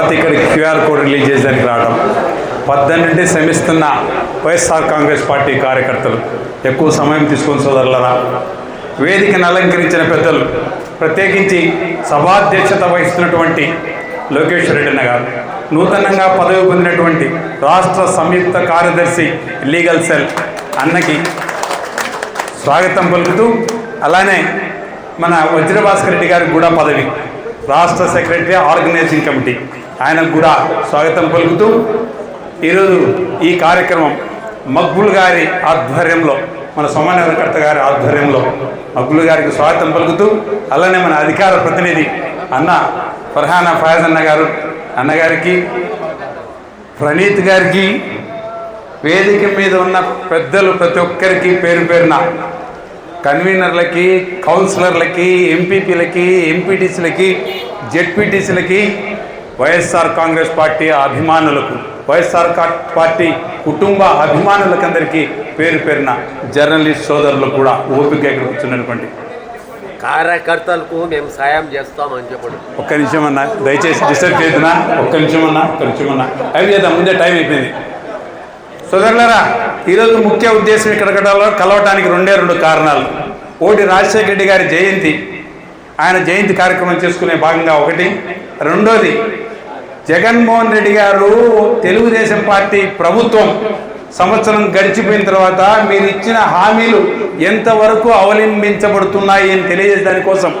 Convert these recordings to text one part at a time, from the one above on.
తర్వాత ఇక్కడ QR code release చేసేదానికి రావడం. పద్దెనిమిది శ్రమిస్తున్న వైఎస్ఆర్ కాంగ్రెస్ పార్టీ కార్యకర్తలు ఎక్కువ సమయం తీసుకొని సోదరులరా వేదికను అలంకరించిన పెద్దలు ప్రత్యేకించి సభాధ్యక్షత వహిస్తున్నటువంటి లోకేష్ రెడ్డి గారు నూతనంగా పదవి పొందినటువంటి రాష్ట్ర సంయుక్త కార్యదర్శి లీగల్ సెల్ అన్నకి స్వాగతం పలుకుతూ అలానే మన వజ్రభాస్కర్ రెడ్డి గారికి కూడా పదవి. రాష్ట్ర సెక్రటరీ ఆర్గనైజింగ్ కమిటీ. ఆయనకు కూడా స్వాగతం పలుకుతూ ఈరోజు ఈ కార్యక్రమం మక్బుల్ గారి ఆధ్వర్యంలో మన సోమనగరకర్త గారి ఆధ్వర్యంలో మక్బుల్ గారికి స్వాగతం పలుకుతూ అలానే మన అధికార ప్రతినిధి అన్న ఫర్హానా ఫయాజ్ అన్న గారు అన్నగారికి ప్రణీత్ గారికి వేదిక మీద ఉన్న పెద్దలు ప్రతి ఒక్కరికి పేరు పేరున కన్వీనర్లకి కౌన్సిలర్లకి ఎంపీపీలకి ఎంపీటీసీలకి జెడ్పీటీసీలకి వైఎస్ఆర్ కాంగ్రెస్ పార్టీ అభిమానులకు వైఎస్ఆర్ పార్టీ కుటుంబ అభిమానులకందరికీ పేరు పేరున జర్నలిస్ట్ సోదరులకు కూడా ఓపిక ఇక్కడ కూర్చున్నటువంటి కార్యకర్తలకు మేము సాయం చేస్తామని చెప్పండి. ఒక్క నిమిషం అన్నా దయచేసి డిస్టర్బ్ చేయదునా ఒక్క నిమిషం అన్నా ఒక్క నిమిషం అన్నా. అవి చేద్దాం ముందే టైం అయిపోయింది. సోదరులారా ఈరోజు ముఖ్య ఉద్దేశం ఇక్కడ కలవ- కలవటానికి రెండే రెండు కారణాలు. ఒకటి రాజశేఖర రెడ్డి గారి జయంతి ఆయన జయంతి కార్యక్రమం చేసుకునే భాగంగా ఒకటి. రెండోది జగన్మోహన్ రెడ్డి గారు తెలుగుదేశం పార్టీ ప్రభుత్వం సంవత్సరం గడిచిపోయిన తర్వాత మీరు ఇచ్చిన హామీలు ఎంతవరకు అవలంబించబడుతున్నాయి అని తెలియజేసే కోసం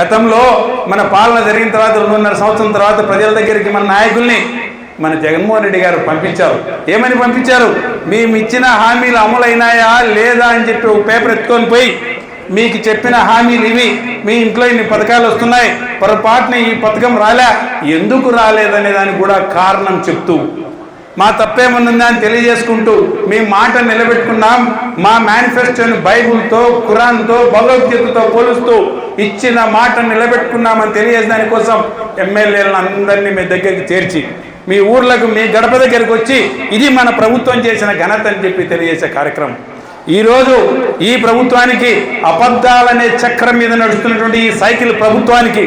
గతంలో మన పాలన జరిగిన తర్వాత రెండున్నర సంవత్సరం తర్వాత ప్రజల దగ్గరికి మన నాయకుల్ని మన జగన్మోహన్ రెడ్డి గారు పంపించారు. ఏమని పంపించారు? మేము ఇచ్చిన హామీలు అమలైనాయా లేదా అని చెప్పి ఒక పేపర్ ఎత్తుకొని పోయి మీకు చెప్పిన హామీలు ఇవి. మీ ఇంట్లో ఇన్ని పథకాలు వస్తున్నాయి. పొరపాటున ఈ పథకం రాలే. ఎందుకు రాలేదనే దానికి కూడా కారణం చెప్తూ. మా తప్పేమన్నుందా అని తెలియజేసుకుంటూ మీ మాట నిలబెట్టుకున్నాం. మా మేనిఫెస్టోని బైబుల్తో ఖురాన్తో భగవద్గీతతో పోలుస్తూ ఇచ్చిన మాట నిలబెట్టుకున్నామని తెలియజేసిన కోసం ఎమ్మెల్యేలను అందరినీ మీ దగ్గరికి చేర్చి మీ ఊర్లకు మీ గడప దగ్గరికి వచ్చి ఇది మన ప్రభుత్వం చేసిన ఘనత అని చెప్పి తెలియజేసే కార్యక్రమం. ఈరోజు ఈ ప్రభుత్వానికి అబద్ధాలనే చక్రం మీద నడుస్తున్నటువంటి ఈ సైకిల్ ప్రభుత్వానికి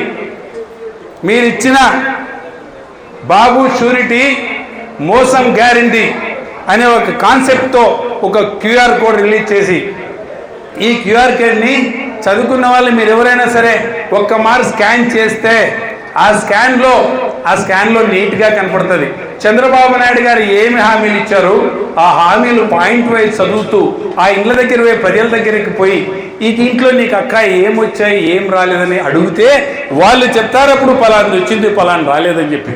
మీరిచ్చిన బాబు షూరిటీ మోసం గ్యారంటీ అనే ఒక కాన్సెప్ట్తో ఒక క్యూఆర్ కోడ్ రిలీజ్ చేసి ఈ క్యూఆర్ కోడ్ని చదువుకున్న వాళ్ళు మీరు ఎవరైనా సరే ఒక్క మార్క్ స్కాన్ చేస్తే ఆ స్కాన్లో ఆ స్కాన్లో నీట్గా కనపడుతుంది. చంద్రబాబు నాయుడు గారు ఏమి హామీలు ఇచ్చారు? ఆ హామీలు పాయింట్ వైజ్ చదువుతూ ఆ ఇండ్ల దగ్గర పోయి ప్రజల దగ్గరికి పోయి ఈ దీంట్లో నీకు అక్క ఏం వచ్చాయి ఏం రాలేదని అడిగితే వాళ్ళు చెప్తారప్పుడు పలాంది వచ్చింది పలాని రాలేదని చెప్పి.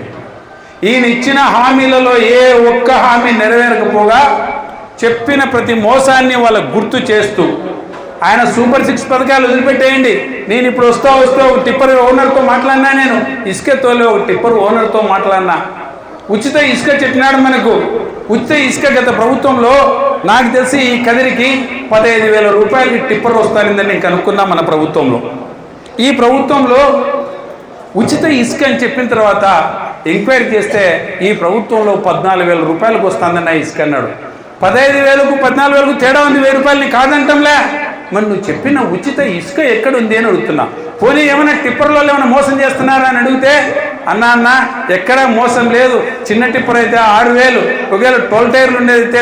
ఈయన ఇచ్చిన హామీలలో ఏ ఒక్క హామీ నెరవేరకపోగా చెప్పిన ప్రతి మోసాన్ని వాళ్ళకు గుర్తు చేస్తూ ఆయన సూపర్ సిక్స్ పథకాలు వదిలిపెట్టేయండి. నేను ఇప్పుడు వస్తా వస్తూ ఒక టిప్పర్ ఓనర్తో మాట్లాడినా నేను. ఇసుక తోలే ఒక టిప్పర్ ఓనర్తో మాట్లాడినా. ఉచిత ఇసుక చెప్పినాడు మనకు. ఉచిత ఇసుక గత ప్రభుత్వంలో నాకు తెలిసి ఈ కదిరికి పదహైదు వేల రూపాయలకి టిప్పర్ వస్తానిందని నేను కనుక్కున్నా మన ప్రభుత్వంలో. ఈ ప్రభుత్వంలో ఉచిత ఇసుక అని చెప్పిన తర్వాత ఎంక్వైరీ చేస్తే ఈ ప్రభుత్వంలో పద్నాలుగు వేల రూపాయలకు వస్తుందన్న ఇసుక అన్నాడు. పదహైదు వేలకు పద్నాలుగు వేలకు తేడా ఉంది. వెయ్యి రూపాయలని కాదంటంలే. మరి నువ్వు చెప్పిన ఉచిత ఇసుక ఎక్కడుంది అని అడుగుతున్నా. పోనీ ఏమైనా టిప్పర్లో ఏమైనా మోసం చేస్తున్నారా అని అడిగితే అన్న అన్న ఎక్కడ మోసం లేదు. చిన్న టిప్పర్ అయితే ఆరు వేలు. ఒకవేళ టోల్ టైర్లు ఉండేదైతే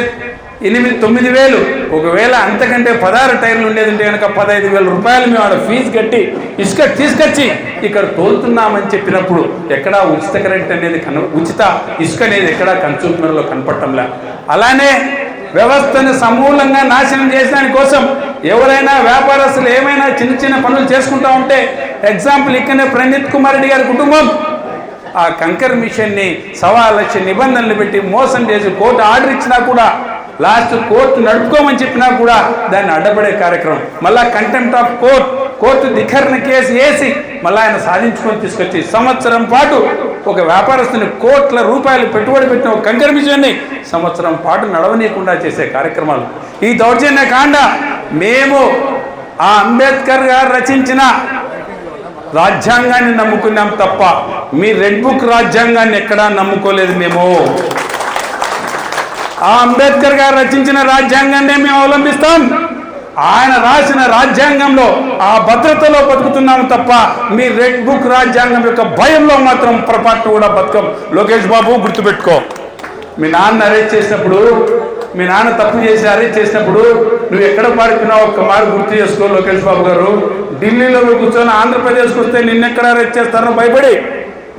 ఎనిమిది తొమ్మిది వేలు. ఒకవేళ అంతకంటే పదహారు టైర్లు ఉండేది అంటే కనుక పదహైదు వేల రూపాయలు మేము ఆడ ఫీజు కట్టి ఇసుక తీసుకొచ్చి ఇక్కడ తోలుతున్నామని చెప్పినప్పుడు ఎక్కడా ఉచిత కరెంట్ అనేది కన ఉచిత ఇసుక అనేది ఎక్కడా కన్సూమర్లో కనపడటంలా. అలానే వ్యవస్థను సమూలంగా నాశనం చేసిన కోసం ఎవరైనా వ్యాపారస్తులు ఏమైనా చిన్న చిన్న పనులు చేసుకుంటా ఉంటే ఎగ్జాంపుల్ ఇక్కడనే ప్రణీత్ కుమార్ రెడ్డి గారి కుటుంబం. ఆ కంకర్ మిషన్ని సవా లక్ష నిబంధనలు పెట్టి మోసం చేసి కోర్టు ఆర్డర్ ఇచ్చినా కూడా లాస్ట్ కోర్టు నడుపుకోమని చెప్పినా కూడా దాన్ని అడ్డపడే కార్యక్రమం. మళ్ళా కంటెంప్ట్ ఆఫ్ కోర్ట్ కోర్టు ధిఖరణ కేసు వేసి మళ్ళీ ఆయన సాధించుకొని తీసుకొచ్చి సంవత్సరం పాటు ఒక వ్యాపారస్తుని కోట్ల రూపాయలు పెట్టుబడి పెట్టిన ఒక కంకర్ మిషన్ని సంవత్సరం పాటు నడవనీయకుండా చేసే కార్యక్రమాలు. ఈ దౌర్జన్య కాండ మేము ఆ అంబేద్కర్ గారు రచించిన రాజ్యాంగాన్ని నమ్ముకున్నాం తప్ప మీ రెడ్ బుక్ రాజ్యాంగాన్ని ఎక్కడా నమ్ముకోలేదు మేము. ఆ అంబేద్కర్ గారు రచించిన రాజ్యాంగాన్నే మేము అవలంబిస్తాం. ఆయన రాసిన రాజ్యాంగంలో ఆ భద్రతలో బతుకుతున్నాము తప్ప మీ రెడ్ బుక్ రాజ్యాంగం యొక్క భయంలో మాత్రం పొరపాటు కూడా బతకం. లోకేష్ బాబు గుర్తుపెట్టుకో. మీ నాన్న అరెస్ట్ చేసినప్పుడు మీ నాన్న తప్పు చేసి చేసినప్పుడు నువ్వు ఎక్కడ పాడుకున్నావు ఒక్క మారు గుర్తు చేసుకో లోకేష్ బాబు గారు. ఢిల్లీలో నువ్వు కూర్చొని ఆంధ్రప్రదేశ్కి వస్తే నిన్నెక్కడ అరెస్ట్ చేస్తారో భయపడి.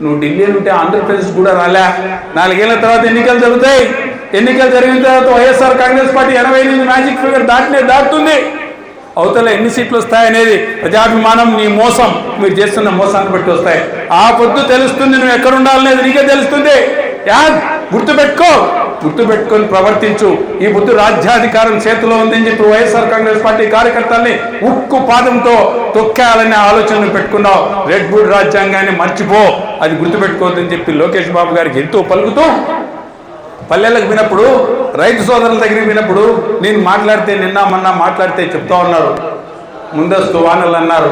నువ్వు ఢిల్లీ ఉంటే ఆంధ్రప్రదేశ్ కూడా రాలే. నాలుగేళ్ళ తర్వాత ఎన్నికలు జరుగుతాయి. ఎన్నికలు జరిగిన తర్వాత వైఎస్ఆర్ కాంగ్రెస్ పార్టీ ఎనభై ఎనిమిది మ్యాజిక్ ఫిగర్ దాటినే దాటుతుంది. అవతల ఎన్ని సీట్లు వస్తాయనేది ప్రజాభిమానం నీ మోసం. మీరు చేస్తున్న మోసాన్ని బట్టి వస్తాయి. ఆ పొద్దు తెలుస్తుంది నువ్వు ఎక్కడ ఉండాలనేది నీకే తెలుస్తుంది. యా గుర్తుపెట్టుకో. గుర్తుపెట్టుకొని ప్రవర్తించు. ఈ బుద్ధు రాజ్యాధికారం చేతిలో ఉందని చెప్పి వైఎస్ఆర్ కాంగ్రెస్ పార్టీ కార్యకర్తల్ని ఉక్కు పాదంతో తొక్కేయాలనే ఆలోచనలు పెట్టుకున్నావు. రెడ్ బుడ్ రాజ్యాంగాన్ని మర్చిపో. అది గుర్తుపెట్టుకోవద్దని చెప్పి లోకేష్ బాబు గారికి ఎంతో పలుకుతూ పల్లెలకు వినప్పుడు రైతు సోదరుల దగ్గరికి వినప్పుడు నేను మాట్లాడితే నిన్న మొన్న మాట్లాడితే చెప్తా ఉన్నారు. ముందస్తు వానలు అన్నారు.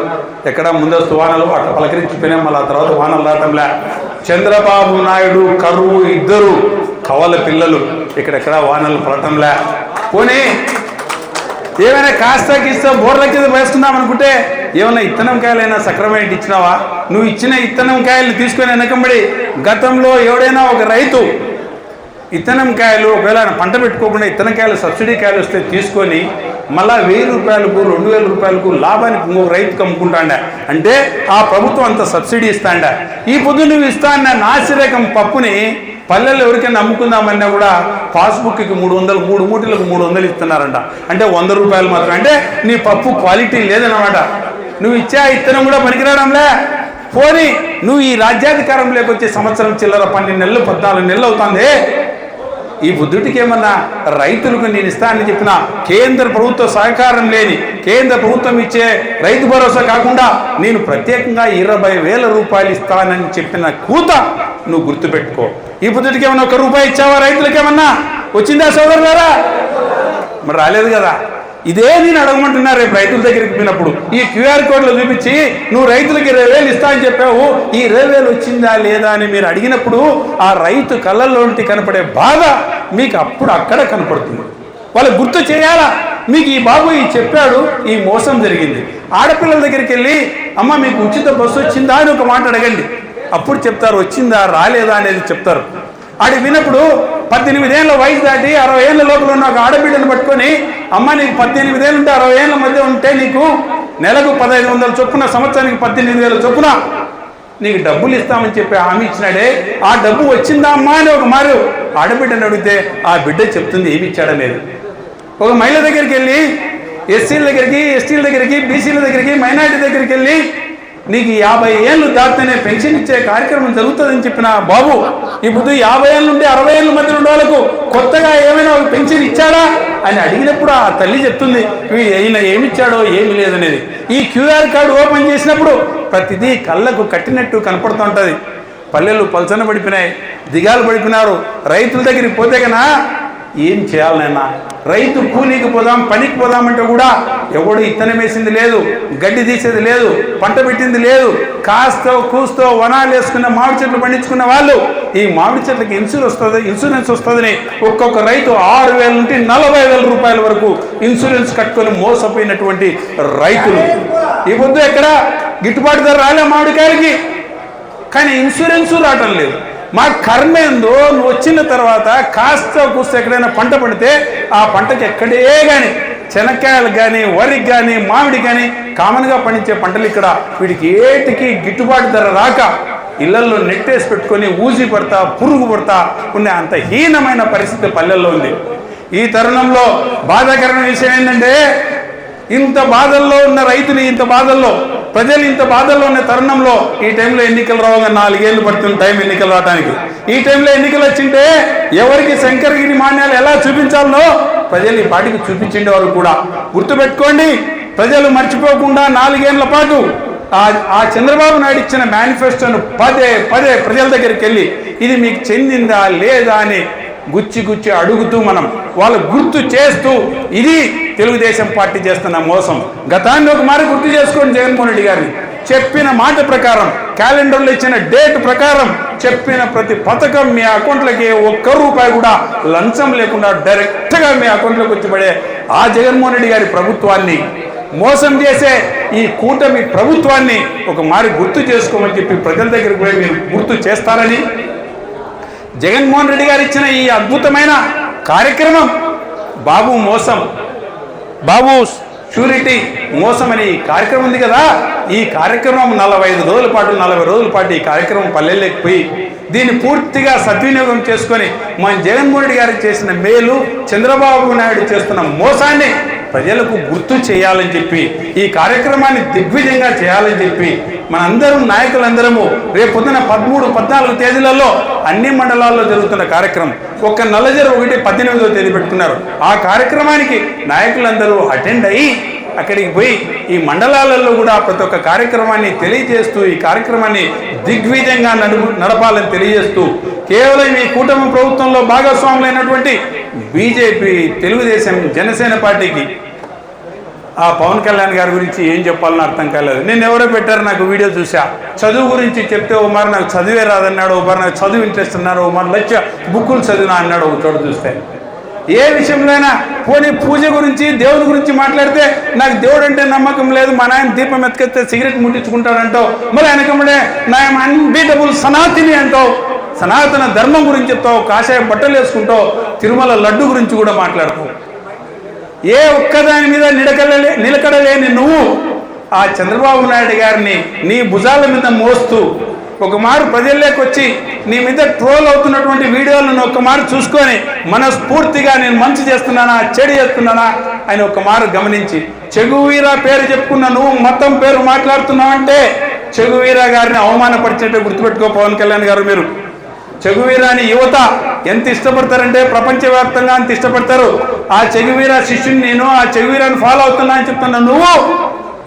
ఎక్కడ ముందస్తు వానలు? అట్లా పలకరించిపోయినా మళ్ళీ ఆ తర్వాత వానలు రావటంలే. చంద్రబాబు నాయుడు కరువు ఇద్దరు కవల పిల్లలు. ఇక్కడెక్కడ వానలు పడటంలే. పోనీ ఏమైనా కాస్త కిస్త బోర్ల కింద వేసుకుందాం అనుకుంటే ఏమైనా ఇత్తనం కాయలైనా సక్రమేంటి ఇచ్చినావా? నువ్వు ఇచ్చిన ఇత్తనం కాయలు తీసుకొని వెనకంబడి గతంలో ఎవడైనా ఒక రైతు ఇత్తనం కాయలు ఒకవేళ ఆయన పంట పెట్టుకోకుండా ఇత్తనం కాయలు సబ్సిడీ కాయలు వస్తే తీసుకొని మళ్ళా వెయ్యి రూపాయలకు రెండు వేల రూపాయలకు లాభానికి ఇంకొక రైతుకు అమ్ముకుంటాండ. అంటే ఆ ప్రభుత్వం అంత సబ్సిడీ ఇస్తాండ. ఈ పొద్దు నువ్వు ఇస్తా అన్న నాసిరకం పప్పుని పల్లెల్లో ఎవరికైనా అమ్ముకుందామన్నా కూడా పాస్బుక్కి మూడు వందలు మూడు మూటలకు మూడు వందలు ఇస్తున్నారంట. అంటే వంద రూపాయలు మాత్రం. అంటే నీ పప్పు క్వాలిటీ లేదన్నమాట. నువ్వు ఇచ్చే ఇత్తనం కూడా పనికిరాడంలే. పోనీ నువ్వు ఈ రాజ్యాధికారం లేకొచ్చే సంవత్సరం చిల్లర పన్నెండు నెలలు పద్నాలుగు నెలలు అవుతుంది. ఈ బుద్ధుడికి ఏమన్నా రైతులకు నేను ఇస్తానని చెప్పిన కేంద్ర ప్రభుత్వ సహకారం లేని కేంద్ర ప్రభుత్వం ఇచ్చే రైతు భరోసా కాకుండా నేను ప్రత్యేకంగా ఇరవై వేల రూపాయలు ఇస్తానని చెప్పిన కూత నువ్వు గుర్తుపెట్టుకో. ఈ బుద్ధుడికి ఏమన్నా ఒక రూపాయి ఇచ్చావా రైతులకేమన్నా? వచ్చిందా వచ్చిందా సోదరులారా? మరి రాలేదు కదా. ఇదే నేను అడగమంటున్నా రేపు రైతుల దగ్గరికి పోయినప్పుడు ఈ క్యూఆర్ కోడ్లు చూపించి నువ్వు రైతులకి ఇరవై వేలు ఇస్తా అని చెప్పావు. ఈ ఇరవై వేలు వచ్చిందా లేదా అని మీరు అడిగినప్పుడు ఆ రైతు కళ్ళల్లోంటి కనపడే బాధ మీకు అప్పుడు అక్కడ కనపడుతుంది. వాళ్ళు గుర్తు చేయాలా? మీకు ఈ బాబు ఈ చెప్పాడు ఈ మోసం జరిగింది. ఆడపిల్లల దగ్గరికి వెళ్ళి అమ్మ మీకు ఉచిత బస్సు వచ్చిందా? అని ఒక మాట అడగండి. అప్పుడు చెప్తారు వచ్చిందా? రాలేదా? అనేది చెప్తారు. ఆడి వినప్పుడు పద్దెనిమిది ఏళ్ళ వయసు దాటి అరవై ఏళ్ళ లోపల ఉన్న ఒక ఆడబిడ్డను పట్టుకొని అమ్మ నీకు పద్దెనిమిదేళ్ళు ఉంటే అరవై ఏళ్ళ మధ్య ఉంటే నీకు నెలకు పదహైదు వందల చొప్పున సంవత్సరానికి పద్దెనిమిది వేల చొప్పున నీకు డబ్బులు ఇస్తామని చెప్పి హామీ ఇచ్చినాడే. ఆ డబ్బు వచ్చిందా అమ్మా? అని ఒక మారు ఆడబిడ్డను అడిగితే ఆ బిడ్డ చెప్తుంది ఏమి ఇచ్చాడనేది ఒక మహిళ దగ్గరికి వెళ్ళి ఎస్సీల దగ్గరికి ఎస్టీల దగ్గరికి బీసీల దగ్గరికి మైనారిటీ దగ్గరికి వెళ్ళి నీకు యాభై ఏళ్ళు దాటితేనే పెన్షన్ ఇచ్చే కార్యక్రమం జరుగుతుందని చెప్పిన బాబు ఇప్పుడు యాభై ఏళ్ళ నుండి అరవై ఏళ్ళ మధ్య ఉన్న వాళ్ళకు కొత్తగా ఏమైనా పెన్షన్ ఇచ్చాడా అని అడిగినప్పుడు ఆ తల్లి చెప్తుంది ఈయన ఏమి ఇచ్చాడో ఏమి లేదనేది. ఈ క్యూఆర్ కార్డు ఓపెన్ చేసినప్పుడు ప్రతిదీ కళ్ళకు కట్టినట్టు కనపడుతుంటుంది పల్లెలు పల్చన పడిపోయినాయి దిగాలు పడిపోయినారు. రైతుల దగ్గరికి పోతే కన్నా ఏం చేయాలనైనా రైతు కూలీకి పోదాం పనికి పోదామంటే కూడా ఎవడు ఇత్తనం వేసింది లేదు గడ్డి తీసేది లేదు పంట పెట్టింది లేదు కాస్తో కూస్తో వనాలు వేసుకున్న మామిడి చెట్లు పండించుకున్న వాళ్ళు ఈ మామిడి చెట్లకి ఇన్సూరెన్స్ వస్తుంది ఇన్సూరెన్స్ వస్తుందని ఒక్కొక్క రైతు ఆరు వేల నుండి నలభై వేల రూపాయల వరకు ఇన్సూరెన్స్ కట్టుకొని మోసపోయినటువంటి రైతులు. ఈ పొద్దు ఎక్కడ? గిట్టుబాటు ధర రాలే మామిడికాయలకి. కానీ ఇన్సూరెన్స్ రావటం లేదు. మా కర్మ ఏందో నువ్వు వచ్చిన తర్వాత కాస్త కూస్త ఎక్కడైనా పంట పడితే ఆ పంటకి ఎక్కడే కానీ శనక్కాయలు కానీ వరికి కానీ మామిడి కానీ కామన్గా పండించే పంటలు ఇక్కడ వీటికి ఏటికి గిట్టుబాటు ధర రాక ఇళ్ళల్లో నెట్టేసి పెట్టుకొని ఊజీ పడతా పురుగు పడతా ఉండే అంత హీనమైన పరిస్థితి పల్లెల్లో ఉంది. ఈ తరుణంలో బాధాకరమైన విషయం ఏంటంటే ఇంత బాధల్లో ఉన్న రైతులు ఇంత బాధల్లో ప్రజలు ఇంత బాధల్లో ఉన్న తరుణంలో ఈ టైంలో ఎన్నికలు రావగా నాలుగేళ్ళు పడుతుంది టైం ఎన్నికలు రావడానికి ఈ టైంలో ఎన్నికలు వచ్చింటే ఎవరికి శంకరగిరి మాన్యాలు ఎలా చూపించాలనో ప్రజలు ఈ పాటికి చూపించిండే వారు కూడా. గుర్తుపెట్టుకోండి ప్రజలు మర్చిపోకుండా నాలుగేళ్ళ పాటు ఆ ఆ చంద్రబాబు నాయుడు ఇచ్చిన మేనిఫెస్టోను పదే పదే ప్రజల దగ్గరికి వెళ్ళి ఇది మీకు చెందిందా లేదా అని గుచ్చి గుచ్చి అడుగుతూ మనం వాళ్ళు గుర్తు చేస్తూ ఇది తెలుగుదేశం పార్టీ చేస్తున్న మోసం. గతాన్ని ఒక మారి గుర్తు చేసుకోండి జగన్మోహన్ రెడ్డి గారిని. చెప్పిన మాట ప్రకారం క్యాలెండర్లో ఇచ్చిన డేట్ ప్రకారం చెప్పిన ప్రతి పథకం మీ అకౌంట్లకి ఒక్క రూపాయి కూడా లంచం లేకుండా డైరెక్ట్గా మీ అకౌంట్లోకి వచ్చి పడే ఆ జగన్మోహన్ రెడ్డి గారి ప్రభుత్వాన్ని మోసం చేసే ఈ కూటమి ప్రభుత్వాన్ని ఒక మారి గుర్తు చేసుకోమని చెప్పి ప్రజల దగ్గరికి పోయి మీరు గుర్తు చేస్తారని జగన్మోహన్ రెడ్డి గారు ఇచ్చిన ఈ అద్భుతమైన కార్యక్రమం బాబు మోసం. బాబు షూరిటీ మోసం అనే కార్యక్రమం ఉంది కదా. ఈ కార్యక్రమం నలభై ఐదు రోజుల పాటు నలభై రోజుల పాటు ఈ కార్యక్రమం పల్లెల్లోకి పోయి దీన్ని పూర్తిగా సద్వినియోగం చేసుకొని మన జగన్మోహన్ రెడ్డి గారికి చేసిన మేలు చంద్రబాబు నాయుడు చేస్తున్న మోసాన్ని ప్రజలకు గుర్తు చేయాలని చెప్పి ఈ కార్యక్రమాన్ని దిగ్విజయంగా చేయాలని చెప్పి మనందరం నాయకులందరము రేపు పొద్దున పదమూడు పద్నాలుగు తేదీలలో అన్ని మండలాల్లో జరుగుతున్న కార్యక్రమం. ఒక్క నల్లజర ఒకటి పద్దెనిమిదో తేదీ పెట్టుకున్నారు. ఆ కార్యక్రమానికి నాయకులందరూ అటెండ్ అయ్యి అక్కడికి పోయి ఈ మండలాలలో కూడా ప్రతి ఒక్క కార్యక్రమాన్ని తెలియజేస్తూ ఈ కార్యక్రమాన్ని దిగ్విజయంగా నడుపు నడపాలని తెలియజేస్తూ కేవలం ఈ కూటమి ప్రభుత్వంలో భాగస్వాములైనటువంటి బీజేపీ తెలుగుదేశం జనసేన పార్టీకి ఆ పవన్ కళ్యాణ్ గారి గురించి ఏం చెప్పాలని అర్థం కాలేదు. నేను ఎవరో పెట్టారు నాకు వీడియో చూసా. చదువు గురించి చెప్తే ఓ మరి నాకు చదివే రాదన్నాడు ఓ మరి నాకు చదువు ఇంట్రెస్ట్ అన్నారు ఓ మరి లక్ష బుక్కులు చదివినా అన్నాడు ఒక చోట చూస్తే. ఏ విషయంలోనైనా పోనీ పూజ గురించి దేవుడి గురించి మాట్లాడితే నాకు దేవుడు అంటే నమ్మకం లేదు. మా నాయన దీపం ఎత్తుకెత్తే సిగరెట్ ముట్టించుకుంటాడంటావు మరి వెనకముడే నా అన్బీటబుల్ సనాతిని అంటావు సనాతన ధర్మం గురించి చెప్తావు కాషాయం బట్టలు వేసుకుంటావు తిరుమల లడ్డు గురించి కూడా మాట్లాడతావు. ఏ ఒక్కదాని మీద నిలకడలే నిలకడలేని నువ్వు ఆ చంద్రబాబు నాయుడు గారిని నీ భుజాల మీద మోస్తూ ఒక మారు ప్రజల్లోకి వచ్చి నీ మీద ట్రోల్ అవుతున్నటువంటి వీడియోలను ఒక మారు చూసుకొని మనస్ఫూర్తిగా నేను మంచి చేస్తున్నానా చెడు చేస్తున్నానా అని ఒక మారు గమనించి చెగువీరా పేరు చెప్పుకున్న నువ్వు మొత్తం పేరు మాట్లాడుతున్నావంటే చెగువీరా గారిని అవమానపరిచినట్టు గుర్తుపెట్టుకో పవన్ కళ్యాణ్ గారు మీరు. చెగువీరాని యువత ఎంత ఇష్టపడతారంటే ప్రపంచవ్యాప్తంగా అంత ఇష్టపడతారు. ఆ చెగువీరా శిష్యుని నేను ఆ చెగువీరాని ఫాలో అవుతున్నా అని చెప్తున్నా నువ్వు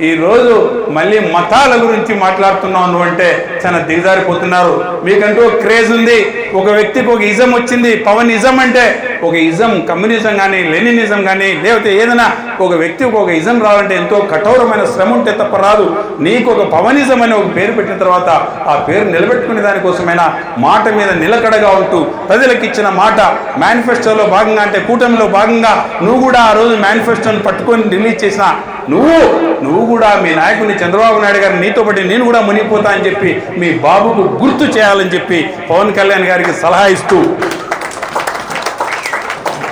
ఈ రోజు మళ్ళీ మతాల గురించి మాట్లాడుతున్నాను అంటే చాలా దిగజారిపోతున్నారు. మీకంటూ ఒక క్రేజ్ ఉంది. ఒక వ్యక్తికి ఒక ఇజం వచ్చింది. పవన్ ఇజం అంటే ఒక ఇజం కమ్యూనిజం కానీ లెనినిజం కానీ లేకపోతే ఏదైనా ఒక వ్యక్తికి ఒక ఇజం రావాలంటే ఎంతో కఠోరమైన శ్రమ ఉంటే తప్ప రాదు. నీకు ఒక పవనిజం అనే ఒక పేరు పెట్టిన తర్వాత ఆ పేరు నిలబెట్టుకునే దానికోసమైనా మాట మీద నిలకడగా ఉంటూ ప్రజలకు ఇచ్చిన మాట మేనిఫెస్టోలో భాగంగా అంటే కూటమిలో భాగంగా నువ్వు కూడా ఆ రోజు మేనిఫెస్టోని పట్టుకొని రిలీజ్ చేసిన నువ్వు నువ్వు కూడా మీ నాయకుని చంద్రబాబు నాయుడు గారిని నీతో పాటు నేను కూడా మునిగిపోతా అని చెప్పి మీ బాబుకు గుర్తు చేయాలని చెప్పి పవన్ కళ్యాణ్ గారికి సలహా ఇస్తూ.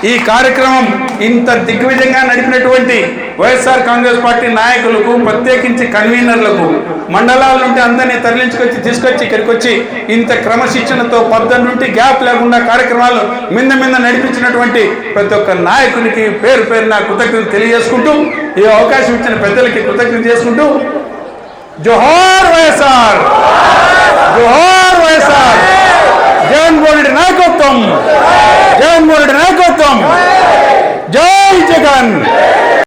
ఈ కార్యక్రమం ఇంత దిగ్విజయంగా నడిపినటువంటి వైఎస్ఆర్ కాంగ్రెస్ పార్టీ నాయకులకు ప్రత్యేకించి కన్వీనర్లకు మండలాల నుండి అందరినీ తరలించుకొచ్చి తీసుకొచ్చి ఇక్కడికి వచ్చి ఇంత క్రమశిక్షణతో పద్ధతి నుండి గ్యాప్ లేకుండా కార్యక్రమాలు మింద మింద నడిపించినటువంటి ప్రతి ఒక్క నాయకునికి పేరు పేరు నా కృతజ్ఞత తెలియజేసుకుంటూ ఈ అవకాశం ఇచ్చిన పెద్దలకి కృతజ్ఞత చేసుకుంటూ జోహార్ వైఎస్ఆర్! జోహార్ వైఎస్ఆర్! జగన్మోహన్ రెడ్డి నాయకత్వం! జగన్మోహన్ రెడ్డి నాయకత్వం! జై జగన్!